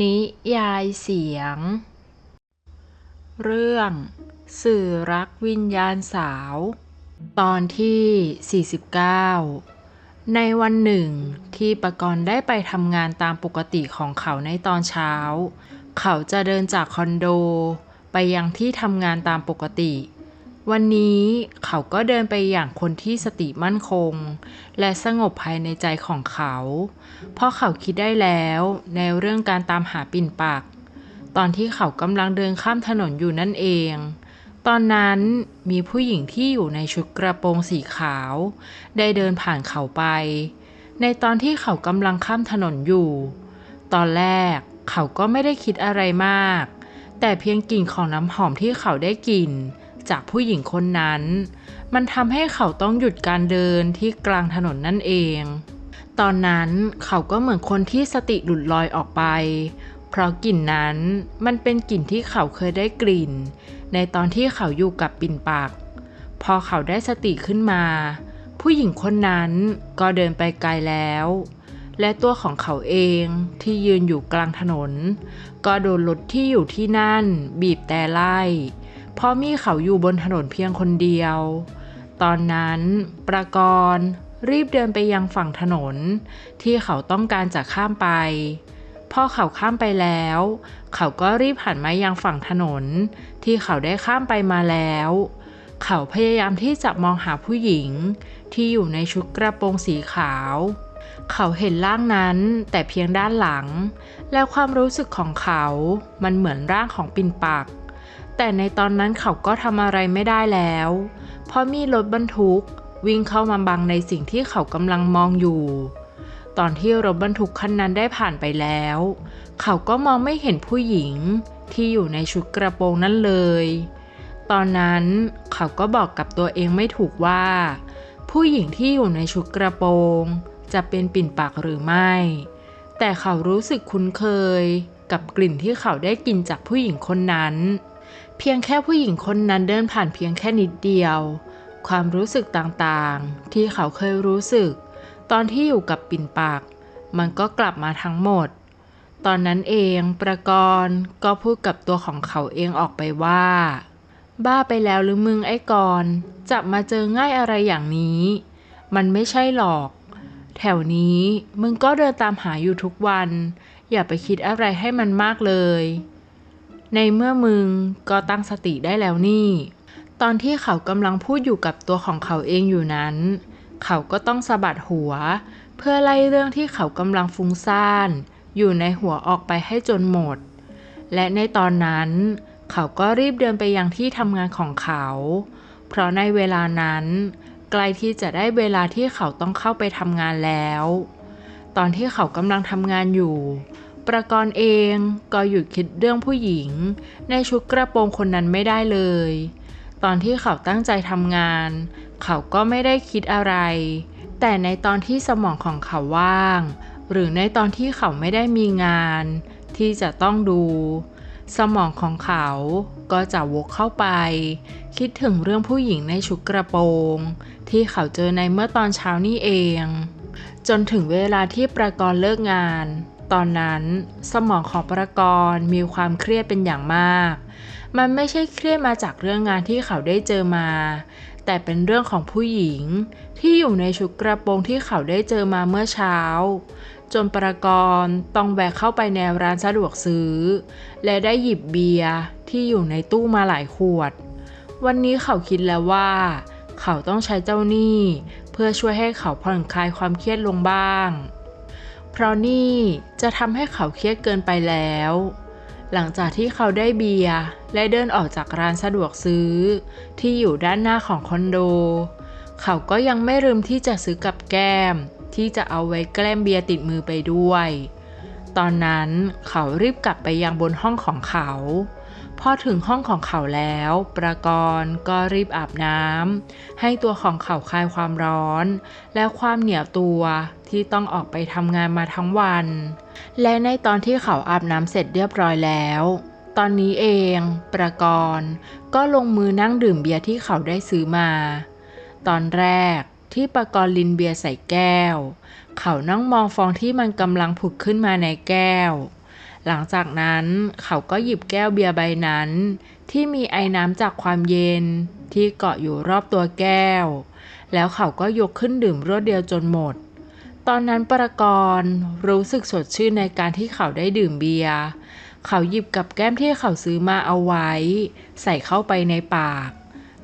นิยายเสียง เรื่อง สื่อรักวิญญาณสาว ตอนที่ 49 ในวันหนึ่งที่ปกรณ์ได้ไปทำงานตามปกติของเขาในตอนเช้า เขาจะเดินจากคอนโด ไปยังที่ทำงานตามปกติ วันนี้เขาก็เดินไปอย่างคนที่สติมั่นคง และสงบภายในใจของเขา เพราะเขาคิดได้แล้วในเรื่องการตามหาปิ่นปากตอนที่เขากำลังเดินข้ามถนนอยู่นั่นเอง ตอนนั้นมีผู้หญิงที่อยู่ในชุดกระโปรงสีขาว ได้เดินผ่านเขาไป ในตอนที่เขากำลังข้ามถนนอยู่ ตอนแรกเขาก็ไม่ได้คิดอะไรมาก แต่เพียงกลิ่นของน้ำหอมที่เขาได้กลิ่น จากผู้หญิงคนนั้น มันทำให้เขาต้องหยุดการเดินที่กลางถนนนั่นเอง ตอนนั้นเขาก็เหมือนคนที่สติหลุดลอยออกไป เพราะกลิ่นนั้นมันเป็นกลิ่นที่เขาเคยได้กลิ่น ในตอนที่เขาอยู่กับปิ่นปากพอเขาได้สติขึ้นมา ผู้หญิงคนนั้นก็เดินไปไกลแล้ว และตัวของเขาเองที่ยืนอยู่กลางถนน ก็โดนรถที่อยู่ที่นั่น บีบแต่ไล่ เพราะมีเขาอยู่บนถนนเพียงคนเดียว ตอนนั้นประกรณ์รีบเดินไปยังฝั่งถนน ที่เขาต้องการจะข้ามไปพอเขาข้ามไปแล้ว เขาก็รีบหันมายังฝั่งถนน ที่เขาได้ข้ามไปมาแล้ว เขาพยายามที่จะมองหาผู้หญิง ที่อยู่ในชุดกระโปรงสีขาว เขาเห็นร่างนั้นแต่เพียงด้านหลัง และความรู้สึกของเขา มันเหมือนร่างของปินปัก แต่ในตอนนั้นเขาก็ทำอะไรไม่ได้แล้ว เพราะมีรถบรรทุก วิ่งเข้ามาบังในสิ่งที่เขากำลังมองอยู่ ตอนที่รถบรรทุกคันนั้นได้ผ่านไปแล้ว เขาก็มองไม่เห็นผู้หญิงที่อยู่ในชุดกระโปรงนั้นเลย ตอนนั้นเขาก็บอกกับตัวเองไม่ถูกว่า ผู้หญิงที่อยู่ในชุดกระโปรง จะเป็นปิ่นปากหรือไม่ แต่เขารู้สึกคุ้นเคยกับกลิ่นที่เขาได้กลิ่นจากผู้หญิงคนนั้น เพียงแค่ผู้หญิงคนนั้นเดินผ่านเพียงแค่นิดเดียว ความรู้สึกต่างๆ ที่เขาเคยรู้สึก ตอนที่อยู่กับปิ่นปาก มันก็กลับมาทั้งหมด ตอนนั้นเองประกรณ์ก็พูดกับตัวของเขาเองออกไปว่า บ้าไปแล้วหรือมึงไอ้กรณ์จะมาเจอง่ายอะไรอย่างนี้ มันไม่ใช่หรอก แถวนี้มึงก็เดินตามหาอยู่ทุกวัน อย่าไปคิดอะไรให้มันมากเลย ในเมื่อมึงก็ตั้งสติได้แล้วนี่ ตอนที่เขากำลังพูดอยู่กับตัวของเขาเองอยู่นั้น เขาก็ต้องสะบัดหัว เพื่อไล่เรื่องที่เขากำลังฟุ้งซ่าน อยู่ในหัวออกไปให้จนหมด และในตอนนั้น เขาก็รีบเดินไปยังที่ทำงานของเขา เพราะในเวลานั้น ใกล้ที่จะได้เวลาที่เขาต้องเข้าไปทำงานแล้ว ตอนที่เขากำลังทำงานอยู่ ประกรณ์เองก็หยุดคิดเรื่องผู้หญิง ในชุดกระโปรงคนนั้นไม่ได้เลย ตอนที่เขาตั้งใจทำงาน เขาก็ไม่ได้คิดอะไร แต่ในตอนที่สมองของเขาว่าง หรือในตอนที่เขาไม่ได้มีงาน ที่จะต้องดู สมองของเขาก็จะวกเข้าไป คิดถึงเรื่องผู้หญิงในชุดกระโปรง ที่เขาเจอในเมื่อตอนเช้านี่เอง จนถึงเวลาที่ประกรณ์เลิกงาน ตอนนั้น สมองของประกรณ์มีความเครียดเป็นอย่างมาก มันไม่ใช่เครียดมาจากเรื่องงานที่เขาได้เจอมา แต่เป็นเรื่องของผู้หญิง ที่อยู่ในชุดกระโปรงที่เขาได้เจอมาเมื่อเช้า จนประกรณ์ต้องแวะเข้าไปในร้านสะดวกซื้อ และได้หยิบเบียร์ที่อยู่ในตู้มาหลายขวด วันนี้เขาคิดแล้วว่า เขาต้องใช้เจ้าหนี้ เพื่อช่วยให้เขาผ่อนคลายความเครียดลงบ้าง เพราะนี่จะทำให้เขาเครียดเกินไปแล้ว หลังจากที่เขาได้เบียร์และเดินออกจากร้านสะดวกซื้อ ที่อยู่ด้านหน้าของคอนโด เขาก็ยังไม่ลืมที่จะซื้อกับแก้ม ที่จะเอาไว้แกล้มเบียร์ติดมือไปด้วย ตอนนั้นเขารีบกลับไปยังบนห้องของเขา พอถึงห้องของเขาแล้ว ประกรณ์ก็รีบอาบน้ำให้ตัวของเขาคลายความร้อน และความเหนียวตัว ที่ต้องออกไปทำงานมาทั้งวัน และในตอนที่เขาอาบน้ำเสร็จเรียบร้อยแล้ว ตอนนี้เอง ประกรณ์ก็ลงมือนั่งดื่มเบียร์ที่เขาได้ซื้อมา ตอนแรกที่ประกรณ์ลินเบียร์ใส่แก้ว เขานั่งมองฟองที่มันกำลังผุดขึ้นมาในแก้ว หลังจากนั้นเขาก็หยิบแก้วเบียร์ใบนั้น ที่มีไอ้น้ำจากความเย็นที่เกาะอยู่รอบตัวแก้ว แล้วเขาก็ยกขึ้นดื่มรวดเดียวจนหมด ตอนนั้นประกรณ์รู้สึกสดชื่นในการที่เขาได้ดื่มเบียร์เขาหยิบกับแก้มที่เขาซื้อมาเอาไว้ ใส่เข้าไปในปาก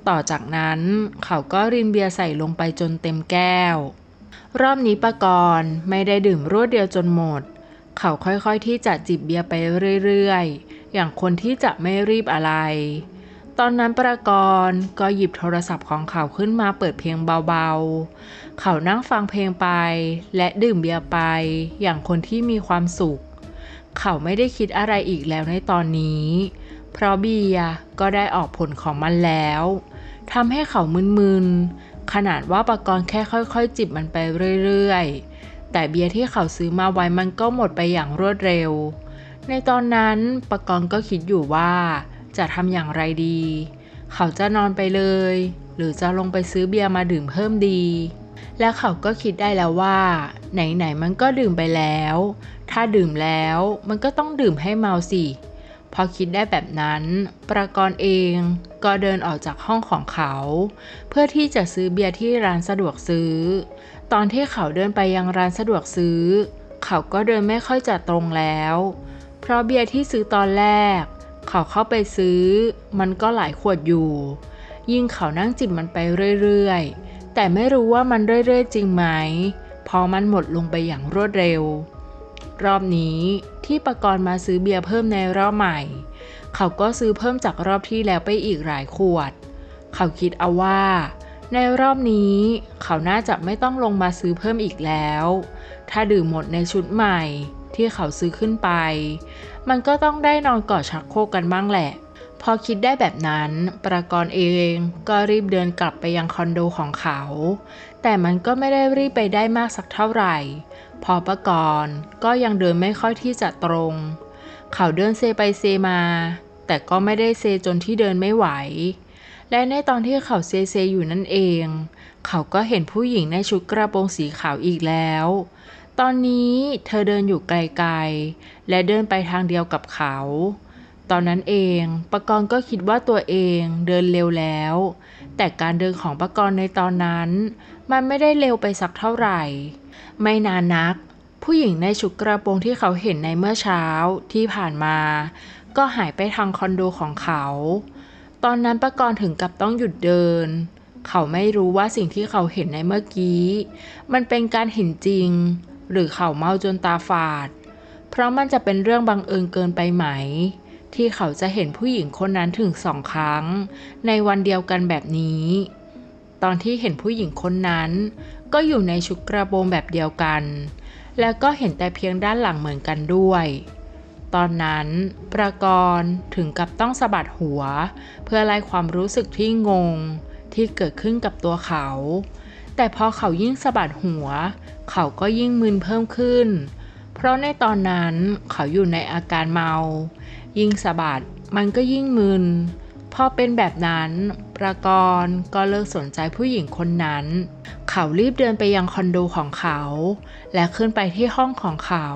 ต่อจากนั้นเขาก็รินเบียร์ใส่ลงไปจนเต็มแก้ว รอบนี้ประกรณ์ไม่ได้ดื่มรวดเดียวจนหมด เขาค่อยๆที่จะจิบเบียร์ไปเรื่อยๆ อย่างคนที่จะไม่รีบอะไร ตอนนั้นประกรณ์ก็หยิบโทรศัพท์ของเขาขึ้นมาเปิดเพลงเบาๆเขานั่งฟังเพลงไป และดื่มเบียร์ไป อย่างคนที่มีความสุข เขาไม่ได้คิดอะไรอีกแล้วในตอนนี้ เพราะเบียร์ก็ได้ออกผลของมันแล้วทำให้เขามึนๆ ขนาดว่าประกรณ์แค่ค่อยๆ จิบมันไปเรื่อยๆ แต่เบียร์ที่เขาซื้อมาไว้มันก็หมดไปอย่างรวดเร็ว ในตอนนั้นประกรณ์ก็คิดอยู่ว่าจะทำอย่างไรดี เขาจะนอนไปเลย หรือจะลงไปซื้อเบียร์มาดื่มเพิ่มดี และเขาก็คิดได้แล้วว่า ไหนๆมันก็ดื่มไปแล้ว ถ้าดื่มแล้วมันก็ต้องดื่มให้เมาสิ พอคิดได้แบบนั้น ประกรณ์เองก็เดินออกจากห้องของเขา เพื่อที่จะซื้อเบียร์ที่ร้านสะดวกซื้อ ตอนที่เขาเดินไปยังร้านสะดวกซื้อ เขาก็เดินไม่ค่อยจะตรงแล้ว เพราะเบียร์ที่ซื้อตอนแรก เขาเข้าไปซื้อ มันก็หลายขวดอยู่ ยิ่งเขานั่งจิบมันไปเรื่อยๆ แต่ไม่รู้ว่ามันเรื่อยๆจริงไหมพราะมันหมดลงไปอย่างรวดเร็ว รอบนี้ที่ประกรณ์มาซื้อเบียร์เพิ่มในรอบใหม่ เขาก็ซื้อเพิ่มจากรอบที่แล้วไปอีกหลายขวด เขาคิดเอาว่า ในรอบนี้เขาน่าจะไม่ต้องลงมาซื้อเพิ่มอีกแล้ว ถ้าดื่มหมดในชุดใหม่ที่เขาซื้อขึ้นไป มันก็ต้องได้นอนกอดชักโครกกันบ้างแหละ พอคิดได้แบบนั้น ประกรณ์เองก็รีบเดินกลับไปยังคอนโดของเขา แต่มันก็ไม่ได้รีบไปได้มากสักเท่าไหร่ พอประกรณ์ก็ยังเดินไม่ค่อยที่จะตรง เขาเดินเซไปเซมา แต่ก็ไม่ได้เซจนที่เดินไม่ไหว และในตอนที่เขาเซเซอยู่นั่นเอง เขาก็เห็นผู้หญิงในชุดกระโปรงสีขาวอีกแล้ว ตอนนี้เธอเดินอยู่ไกลๆ และเดินไปทางเดียวกับเขา ตอนนั้นเองปกรณ์ก็คิดว่าตัวเองเดินเร็วแล้ว แต่การเดินของปกรณ์ในตอนนั้น มันไม่ได้เร็วไปสักเท่าไหร่ ไม่นานนัก ผู้หญิงในชุดกระโปรงที่เขาเห็นในเมื่อเช้าที่ผ่านมา ก็หายไปทางคอนโดของเขา ตอนนั้นปกรณ์ถึงกับต้องหยุดเดิน เขาไม่รู้ว่าสิ่งที่เขาเห็นในเมื่อกี้ มันเป็นการเห็นจริง หรือเขาเมาจนตาฝาด เพราะมันจะเป็นเรื่องบังเอิญเกินไปไหม ที่เขาจะเห็นผู้หญิงคนนั้นถึงสองครั้ง ในวันเดียวกันแบบนี้ ตอนที่เห็นผู้หญิงคนนั้น ก็อยู่ในชุดกระโปรงแบบเดียวกัน แล้วก็เห็นแต่เพียงด้านหลังเหมือนกันด้วย ตอนนั้นประกรณ์ถึงกับต้องสะบัดหัว เพื่อไล่ความรู้สึกที่งงที่เกิดขึ้นกับตัวเขา แต่พอเขายิ่งสะบัดหัว เขาก็ยิ่งมึนเพิ่มขึ้น เพราะในตอนนั้นเขาอยู่ในอาการเมา ยิ่งสะบัดมันก็ยิ่งมึน พอเป็นแบบนั้น ประกรณ์ก็เลิกสนใจผู้หญิงคนนั้น เขารีบเดินไปยังคอนโดของเขา และขึ้นไปที่ห้องของเขา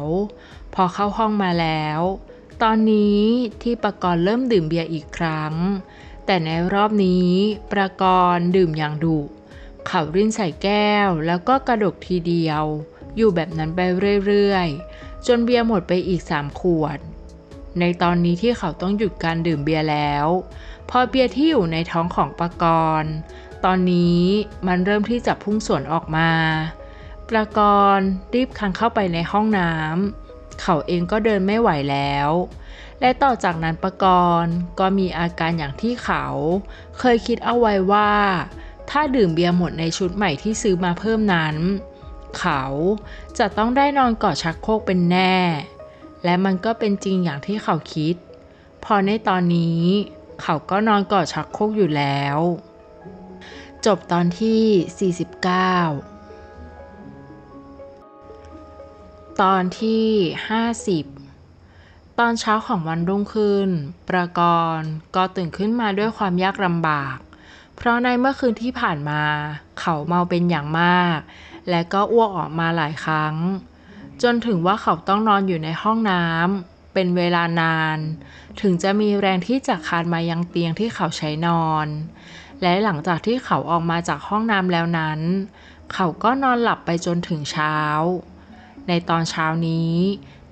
พอเข้าห้องมาแล้ว ตอนนี้ที่ประกรณ์เริ่มดื่มเบียร์อีกครั้ง แต่ในรอบนี้ประกรณ์ดื่มอย่างดุเขารินใส่แก้วแล้วก็กระดกทีเดียว อยู่แบบนั้นไปเรื่อยๆ จนเบียร์หมดไปอีกสามขวด ในตอนนี้ที่เขาต้องหยุดการดื่มเบียร์แล้ว พอเบียร์ที่อยู่ในท้องของปกรณ์ ตอนนี้มันเริ่มที่จะพุ่งสวนออกมาประกรณ์รีบคังเข้าไปในห้องน้ำเขาเองก็เดินไม่ไหวแล้ว และต่อจากนั้นปกรณ์ก็มีอาการอย่างที่เขา เคยคิดเอาไว้ว่า ถ้าดื่มเบียร์หมดในชุดใหม่ที่ซื้อมาเพิ่มนั้น เขาจะต้องได้นอนกอดชักโครกเป็นแน่ และมันก็เป็นจริงอย่างที่เขาคิด พอในตอนนี้เขาก็นอนกอดชักโครกอยู่แล้ว จบตอนที่ 49 ตอนที่ 50 ตอนเช้าของวันรุ่งขึ้น ประกรณ์ก็ตื่นขึ้นมาด้วยความยากลำบาก เพราะในเมื่อคืนที่ผ่านมา เขาเมาเป็นอย่างมาก และก็อ้วกออกมาหลายครั้ง จนถึงว่าเขาต้องนอนอยู่ในห้องน้ำเป็นเวลานาน ถึงจะมีแรงที่จะคานมายังเตียงที่เขาใช้นอน และหลังจากที่เขาออกมาจากห้องน้ำแล้วนั้น เขาก็นอนหลับไปจนถึงเช้า ในตอนเช้านี้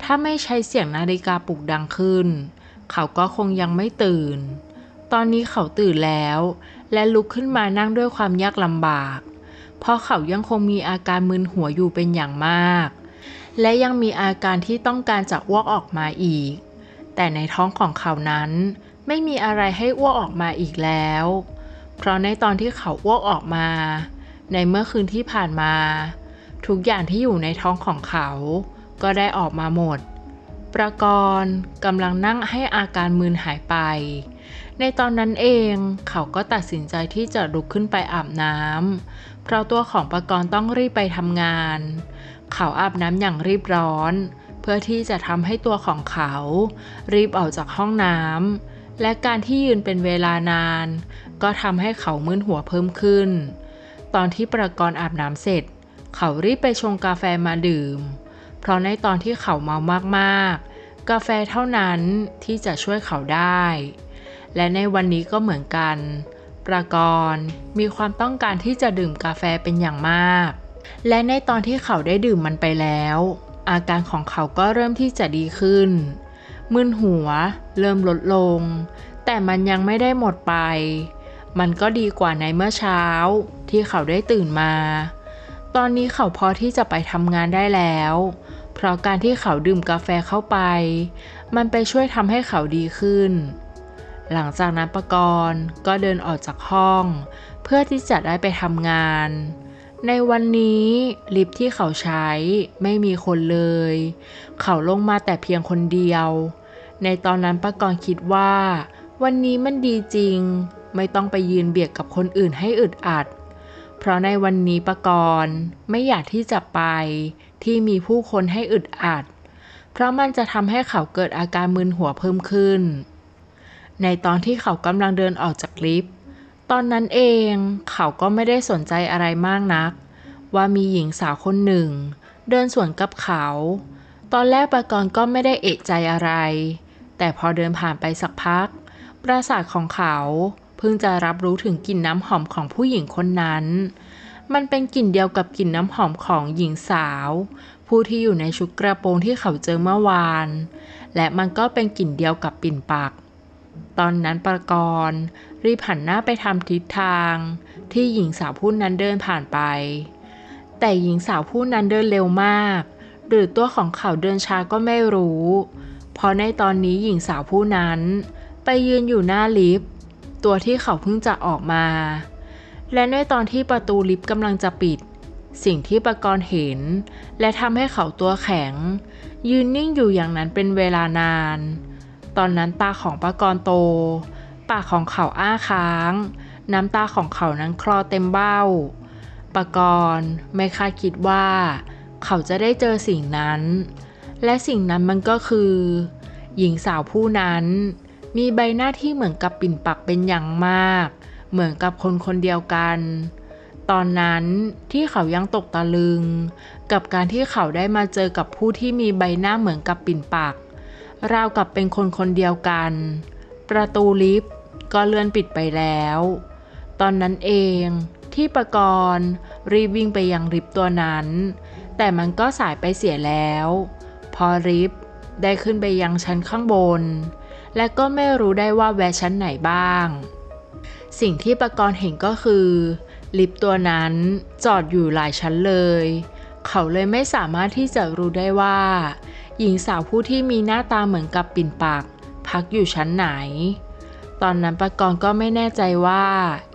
ถ้าไม่ใช้เสียงนาฬิกาปลุกดังขึ้น เขาก็คงยังไม่ตื่น ตอนนี้เขาตื่นแล้ว และลุกขึ้นมานั่งด้วยความยากลำบาก เพราะเขายังคงมีอาการมึนหัวอยู่เป็นอย่างมาก และยังมีอาการที่ต้องการจะอ้วกออกมาอีก แต่ในท้องของเขานั้น ไม่มีอะไรให้อ้วกออกมาอีกแล้ว เพราะในตอนที่เขาอ้วกออกมา ในเมื่อคืนที่ผ่านมา ทุกอย่างที่อยู่ในท้องของเขา ก็ได้ออกมาหมด ประกรณ์กำลังนั่งให้อาการมึนหายไป ในตอนนั้นเองเขาก็ตัดสินใจที่จะลุกขึ้นไปอาบน้ำเพราะตัวของประกรณ์ต้องรีบไปทำงาน เขาอาบน้ำอย่างรีบร้อน เพื่อที่จะทำให้ตัวของเขา รีบออกจากห้องน้ำและการที่ยืนเป็นเวลานาน ก็ทำให้เขามึนหัวเพิ่มขึ้น ตอนที่ประกรณ์อาบน้ำเสร็จ เขารีบไปชงกาแฟมาดื่ม เพราะในตอนที่เขาเมามากๆ กาแฟเท่านั้นที่จะช่วยเขาได้ และในวันนี้ก็เหมือนกัน ประกรณ์มีความต้องการที่จะดื่มกาแฟเป็นอย่างมาก และในตอนที่เขาได้ดื่มมันไปแล้ว อาการของเขาก็เริ่มที่จะดีขึ้น มึนหัว เริ่มลดลง แต่มันยังไม่ได้หมดไป มันก็ดีกว่าในเมื่อเช้า ที่เขาได้ตื่นมา ตอนนี้เขาพอที่จะไปทำงานได้แล้ว เพราะการที่เขาดื่มกาแฟเข้าไป มันไปช่วยทำให้เขาดีขึ้น หลังจากนั้นประกรณ์ก็เดินออกจากห้อง เพื่อที่จะได้ไปทำงาน ในวันนี้ลิฟที่เขาใช้ไม่มีคนเลย เขาลงมาแต่เพียงคนเดียว ในตอนนั้นประกรคิดว่า วันนี้มันดีจริง ไม่ต้องไปยืนเบียดกับคนอื่นให้อึดอัด เพราะในวันนี้ประกรณ์ไม่อยากที่จะไปที่มีผู้คนให้อึดอัด เพราะมันจะทำให้เขาเกิดอาการมึนหัวเพิ่มขึ้น ในตอนที่เขากำลังเดินออกจากลิฟต์ ตอนนั้นเองเขาก็ไม่ได้สนใจอะไรมากนัก ว่ามีหญิงสาวคนหนึ่ง เดินสวนกับเขา ตอนแรกประกรก็ไม่ได้เอะใจอะไร แต่พอเดินผ่านไปสักพัก ประสาทของเขาเพิ่งจะรับรู้ถึงกลิ่นน้ำหอมของผู้หญิงคนนั้น มันเป็นกลิ่นเดียวกับกลิ่นน้ำหอมของหญิงสาว ผู้ที่อยู่ในชุดกระโปรงที่เขาเจอเมื่อวาน และมันก็เป็นกลิ่นเดียวกับปิ่นปัก ตอนนั้นประกรณ์รีบหันหน้าไปทำทิศทาง ที่หญิงสาวผู้นั้นเดินผ่านไป แต่หญิงสาวผู้นั้นเดินเร็วมาก หรือตัวของเขาเดินช้าก็ไม่รู้ เพราะในตอนนี้หญิงสาวผู้นั้น ไปยืนอยู่หน้าลิฟต์ตัวที่เขาเพิ่งจะออกมา และในตอนที่ประตูลิฟต์กำลังจะปิด สิ่งที่ประกรณ์เห็น และทำให้เขาตัวแข็ง ยืนนิ่งอยู่อย่างนั้นเป็นเวลานาน ตอนนั้นตาของประกรโต ปากของเขาอ้าค้าง น้ำตาของเขานั้นคลอเต็มเบ้าปกรไม่คาดคิดว่า เขาจะได้เจอสิ่งนั้น และสิ่งนั้นมันก็คือ หญิงสาวผู้นั้น มีใบหน้าที่เหมือนกับปิ่นปักเป็นอย่างมาก เหมือนกับคนคนเดียวกัน ตอนนั้นที่เขายังตกตะลึง กับการที่เขาได้มาเจอกับผู้ที่มีใบหน้าเหมือนกับปิ่นปัก ราวกับเป็นคนคนเดียวกัน ประตูลิฟต์ก็เลื่อนปิดไปแล้ว ตอนนั้นเองที่ประกรณ์รีบวิ่งไปยังลิฟต์ตัวนั้น แต่มันก็สายไปเสียแล้ว พอลิฟต์ได้ขึ้นไปยังชั้นข้างบน และก็ไม่รู้ได้ว่าแวะชั้นไหนบ้าง สิ่งที่ประกรณ์เห็นก็คือ ลิฟต์ตัวนั้นจอดอยู่หลายชั้นเลย เขาเลยไม่สามารถที่จะรู้ได้ว่า หญิงสาวผู้ที่มีหน้าตาเหมือนกับปิ่นปาก พักอยู่ชั้นไหน ตอนนั้นประกรณ์ก็ไม่แน่ใจว่า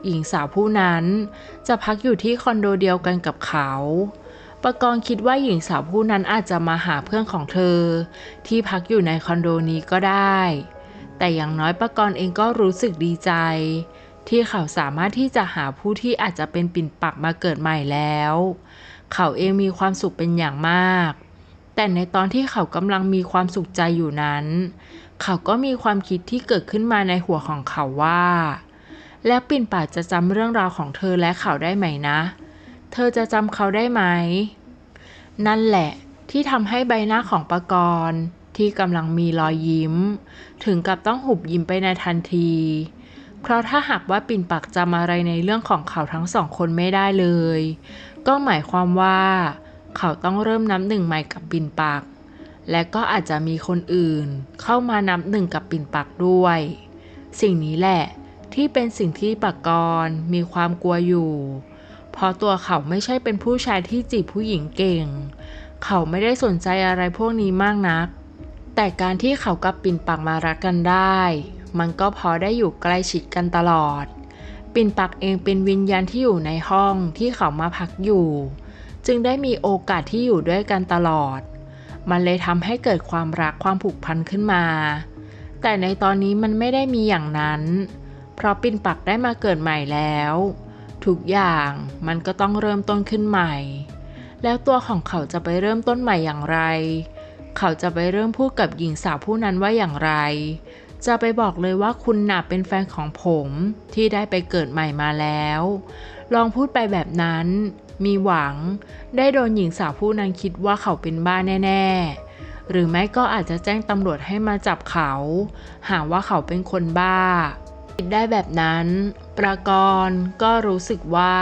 หญิงสาวผู้นั้น จะพักอยู่ที่คอนโดเดียวกันกับเขาประกรณ์คิดว่าหญิงสาวผู้นั้นอาจจะมาหาเพื่อนของเธอ ที่พักอยู่ในคอนโดนี้ก็ได้ แต่อย่างน้อยประกรณ์เองก็รู้สึกดีใจ ที่เขาสามารถที่จะหาผู้ที่อาจจะเป็นปิ่นปักมาเกิดใหม่แล้ว เขาเองมีความสุขเป็นอย่างมาก แต่ในตอนที่เขากำลังมีความสุขใจอยู่นั้น เขาก็มีความคิดที่เกิดขึ้นมาในหัวของเขาว่า แล้วปิ่นป่าจะจำเรื่องราวของเธอและเขาได้ไหมนะ เธอจะจำเขาได้ไหม นั่นแหละที่ทำให้ใบหน้าของปกรณ์ที่กำลังมีรอยยิ้ม ถึงกับต้องหุบยิ้มไปในทันที เพราะถ้าหากว่าปิ่นปักจำอะไรในเรื่องของเขาทั้งสองคนไม่ได้เลย ก็หมายความว่า เขาต้องเริ่มนับหนึ่งใหม่กับปิ่นปัก และก็อาจจะมีคนอื่น เข้ามานับหนึ่งกับปิ่นปักด้วย สิ่งนี้แหละที่เป็นสิ่งที่ปักกรมีความกลัวอยู่ เพราะตัวเขาไม่ใช่เป็นผู้ชายที่จีบผู้หญิงเก่ง เขาไม่ได้สนใจอะไรพวกนี้มากนัก แต่การที่เขากับปิ่นปักมารักกันได้ มันก็พอได้อยู่ใกล้ชิดกันตลอด ปิ่นปักเองเป็นวิญญาณที่อยู่ในห้องที่เขามาพักอยู่ จึงได้มีโอกาสที่อยู่ด้วยกันตลอด มันเลยทำให้เกิดความรักความผูกพันขึ้นมา แต่ในตอนนี้มันไม่ได้มีอย่างนั้น เพราะปินปักได้มาเกิดใหม่แล้ว ทุกอย่างมันก็ต้องเริ่มต้นขึ้นใหม่ แล้วตัวของเขาจะไปเริ่มต้นใหม่อย่างไร เขาจะไปเริ่มพูดกับหญิงสาวผู้นั้นว่าอย่างไร จะไปบอกเลยว่าคุณน่ะเป็นแฟนของผมที่ได้ไปเกิดใหม่มาแล้วลองพูดไปแบบนั้น มีหวัง ได้โดนหญิงสาวผู้นั้นคิดว่าเขาเป็นบ้าแน่ ๆ หรือไม่ก็อาจจะแจ้งตำรวจให้มาจับเขา หาว่าเขาเป็นคนบ้า คิดได้แบบนั้น ประกรณ์ก็รู้สึกว่า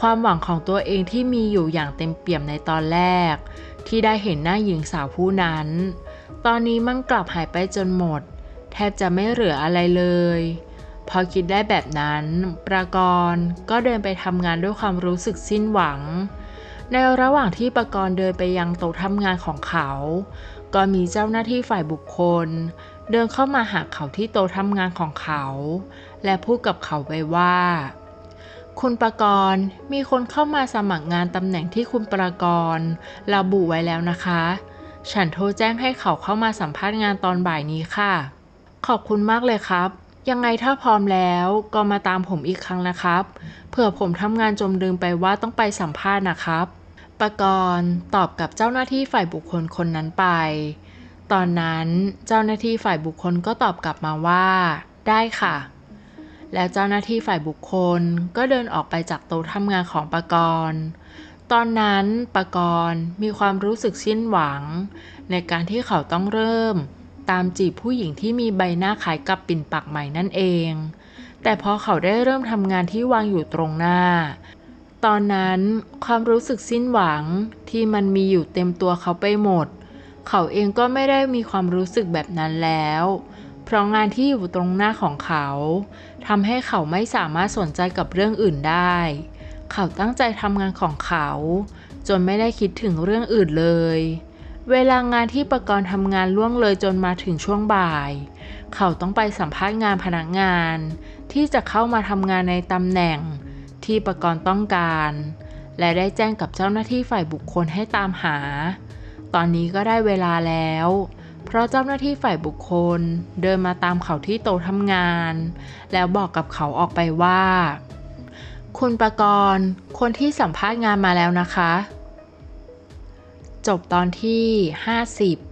ความหวังของตัวเองที่มีอยู่อย่างเต็มเปี่ยมในตอนแรก ที่ได้เห็นหน้าหญิงสาวผู้นั้น ตอนนี้มันกลับหายไปจนหมด แทบจะไม่เหลืออะไรเลย พอคิดได้แบบนั้น ประกรณ์ก็เดินไปทำงานด้วยความรู้สึกสิ้นหวัง ในระหว่างที่ประกรณ์เดินไปยังโต๊ะทำงานของเขา ก็มีเจ้าหน้าที่ฝ่ายบุคคล เดินเข้ามาหาเขาที่โต๊ะทำงานของเขา และพูดกับเขาไปว่า คุณประกรณ์มีคนเข้ามาสมัครงานตำแหน่งที่คุณประกรณ์ระบุไว้แล้วนะคะ ฉันโทรแจ้งให้เขาเข้ามาสัมภาษณ์งานตอนบ่ายนี้ค่ะ ขอบคุณมากเลยครับ ยังไงถ้าพร้อมแล้วก็มาตามผมอีกครั้งนะครับ เผื่อผมทำงานจมลืมไปว่าต้องไปสัมภาษณ์นะครับประกรณ์ตอบกับเจ้าหน้าที่ฝ่ายบุคคลคนนั้นไป ตอนนั้นเจ้าหน้าที่ฝ่ายบุคคลก็ตอบกลับมาว่า ได้ค่ะ แล้วเจ้าหน้าที่ฝ่ายบุคคลก็เดินออกไปจากโต๊ะทำงานของปกรณ์ตอนนั้นปกรณ์มีความรู้สึกสิ้นหวัง ในการที่เขาต้องเริ่ม ตามจีบผู้หญิงที่มีใบหน้าคล้ายกับปิ่นปักใหม่นั่นเอง แต่พอเขาได้เริ่มทำงานที่วางอยู่ตรงหน้า ตอนนั้นความรู้สึกสิ้นหวังที่มันมีอยู่เต็มตัวเขาไปหมด เขาเองก็ไม่ได้มีความรู้สึกแบบนั้นแล้ว เพราะงานที่อยู่ตรงหน้าของเขาทำให้เขาไม่สามารถสนใจกับเรื่องอื่นได้ เขาตั้งใจทำงานของเขา จนไม่ได้คิดถึงเรื่องอื่นเลย เวลางานที่ประกรณ์ทำงานล่วงเลยจนมาถึงช่วงบ่าย เขาต้องไปสัมภาษณ์งานพนักงาน ที่จะเข้ามาทำงานในตำแหน่งที่ประกรณ์ต้องการ และได้แจ้งกับเจ้าหน้าที่ฝ่ายบุคคลให้ตามหา ตอนนี้ก็ได้เวลาแล้ว เพราะเจ้าหน้าที่ฝ่ายบุคคลเดินมาตามเขาที่โต๊ะทำงาน แล้วบอกกับเขาออกไปว่า คุณประกรณ์คนที่สัมภาษณ์งานมาแล้วนะคะ จบตอนที่ 50